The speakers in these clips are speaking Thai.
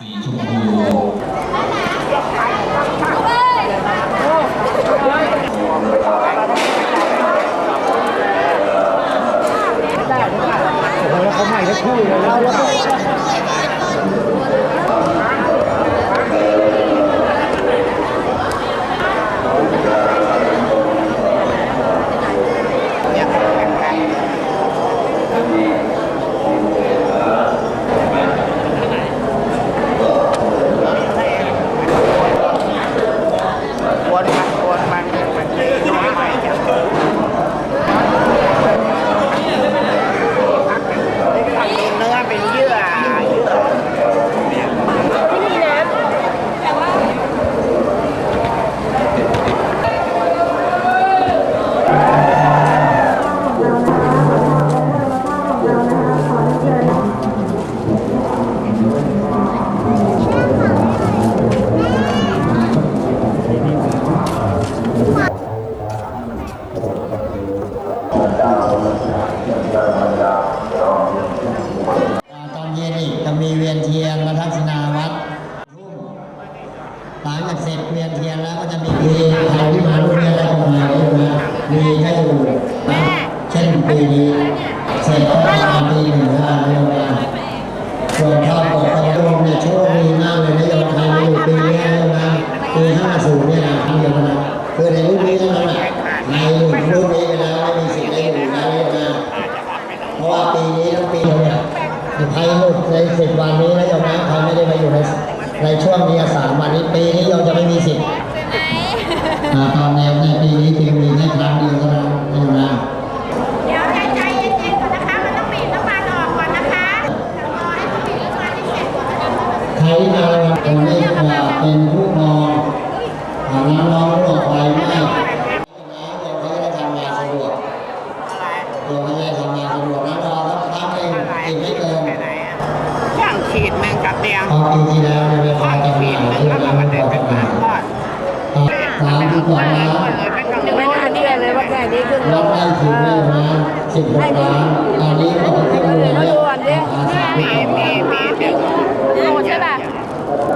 สีชมพูแล้วเขาใหม่ได้คู่เลยแล้ วนข้าวปกครองเนี่ยโชคดีมากเลยนะโยมใครมาอยู่ปีนี้นะปีห้าศูนย์เนี่ยนะเดียวนะคือในรุ่นนี้เท่านั้นแหละในรุ่นนี้ไปแล้วไม่มีสิทธิ์ได้อยู่แล้วนะเพราะว่าปีนี้ทั้งปีเนี่ยใครหลุดในสิบวันนี้นะโยมนะใครไม่ได้มาอยู่ในในช่วงนี้สามวันนี้ปีนี้โยมจะไม่มีสิทธิ์อ่าตอนแนวในปีนี้ ดวกนะรอครับทำเองอีกไม่เกินไหนอะช่างขีดหนึ่งกับเตียงพอปีที่แล้วเนี่ยไม่พอช่าจำหขีดน่ายหนึ่งที่แล้วร้ามันนก็พเด็อดเป็นจำหปาน่กยทอดสามที่สองล้านยไม่กังวไม่ลทันที่เลยว่าแค่นี้ขึ้นรับได้ถึงได้มาสิบหกล้านตอนนี้ก็ขึ้นเลยเนี่ย อาสามมีที่สองมีมีเดี๋ยวโอ้ใช่ป่ะ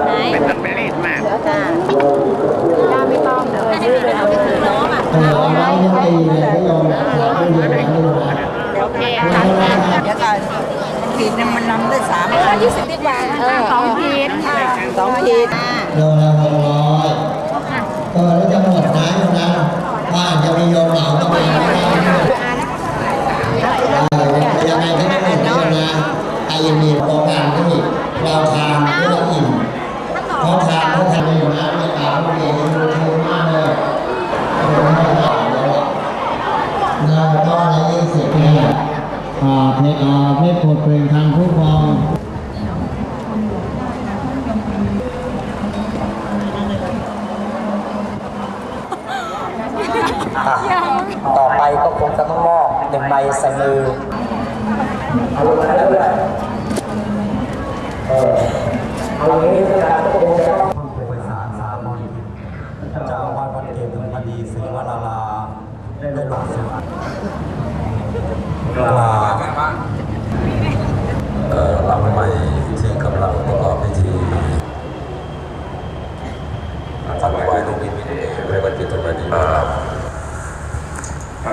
ไหนเป็นต้องไปรีดมากจ้าย่าไม่ต้องเออซื้อไปเอาไปเลยน้องอะเออเอาไว้ยังตีเลยไม่ยอมขายไม่ยอมไม่ยอมโอเคไม่ยอมเดี๋ยวก่อนขีดเนี่ยมันนำได้สามพันยี่สิบดีกว่าสองพีชค่ะสองขีดโดนละหกร้อยเออแล้วจะหมดนะอยู่นะบ้านจะมีโยมเหมาก็มายังไงที่ไม่หมดนะนะไอ้ ยังมีโครงการที่เราทานเพื่ออิ่มเขาทานเขาทานอยู่นะในป่าพวกนี้มันถูกมากเลยเงินก้อนละยี่สิบเนี่ยอ่าเพชรอ่าเพชรผลเป็นทางผู้ปกครองต่อไปก็คงจะต้องมอบหนึ่งใบใส่มือเอาลงมาแล้วด้วยเออ เอาอย่างนี้ก็ได้ก็คงจะต้องผู้บริหารสามนเจ้าอาวาสวัดเกตุพดีศรีวราลา ได้ลงสวดกราเอ่อลำใหม่ที่กำลังประกอบพิธีถวายลูกนิมิตในวัดเตุพดี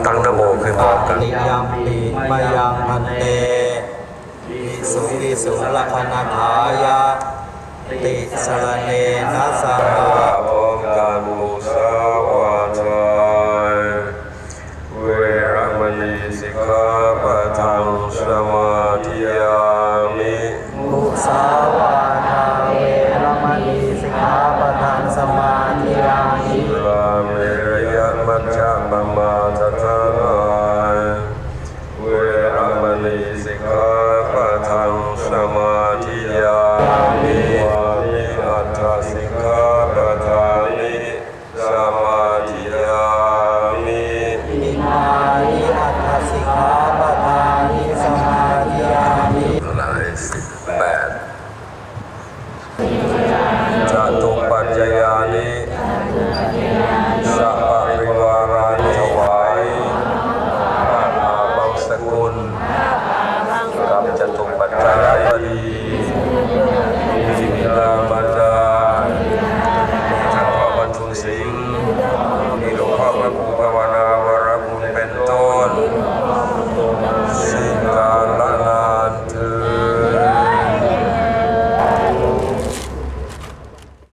ตั้งนโมขึ้นพร้อมกันติยามปีมายังพันเตวิสุวิสุลคนาถายะ ติสรเนนะสาโอกามุสาวาทายเวรมณีสิกขา